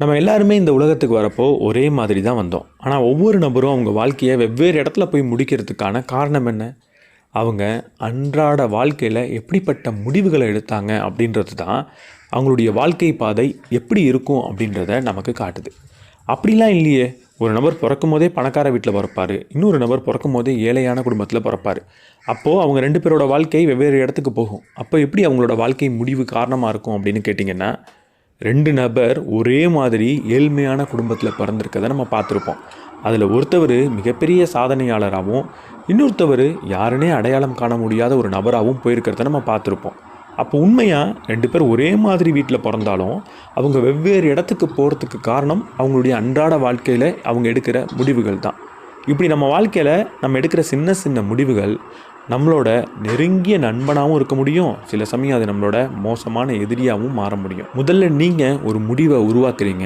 நம்ம எல்லாருமே இந்த உலகத்துக்கு வரப்போ ஒரே மாதிரி தான் வந்தோம். ஆனால் ஒவ்வொரு நபரும் அவங்க வாழ்க்கையை வெவ்வேறு இடத்துல போய் முடிக்கிறதுக்கான காரணம் என்ன? அவங்க அன்றாட வாழ்க்கையில் எப்படிப்பட்ட முடிவுகளை எடுத்தாங்க அப்படின்றது தான் அவங்களுடைய வாழ்க்கை பாதை எப்படி இருக்கும் அப்படின்றத நமக்கு காட்டுது. அப்படிலாம் இல்லையே. ஒரு நபர் பிறக்கும் போதே பணக்கார வீட்டில் பிறப்பார். இன்னொரு நபர் பிறக்கும் போதே ஏழையான குடும்பத்தில் பிறப்பார். அப்போது அவங்க ரெண்டு பேரோட வாழ்க்கை வெவ்வேறு இடத்துக்கு போகும். அப்போ எப்படி அவங்களோட வாழ்க்கை முடிவு காரணமாக இருக்கும் அப்படின்னு கேட்டிங்கன்னா ரெண்டு நபர் ஒரே மாதிரி ஏழ்மையான குடும்பத்தில் பிறந்திருக்கதை நம்ம பார்த்துருப்போம். அதில் ஒருத்தவர் மிகப்பெரிய சாதனையாளராகவும் இன்னொருத்தவர் யாருனே அடையாளம் காண முடியாத ஒரு நபராகவும் போயிருக்கிறத நம்ம பார்த்துருப்போம். அப்போ உண்மையாக ரெண்டு பேர் ஒரே மாதிரி வீட்டில் பிறந்தாலும் அவங்க வெவ்வேறு இடத்துக்கு போகிறதுக்கு காரணம் அவங்களுடைய அன்றாட வாழ்க்கையில் அவங்க எடுக்கிற முடிவுகள் தான் இப்படி நம்ம வாழ்க்கையில் நம்ம எடுக்கிற சின்ன சின்ன முடிவுகள் நம்மளோட நெருங்கிய நண்பனாகவும் இருக்க முடியும். சில சமயம் அது நம்மளோட மோசமான எதிரியாகவும் மாற முடியும். முதல்ல நீங்கள் ஒரு முடிவை உருவாக்குறீங்க.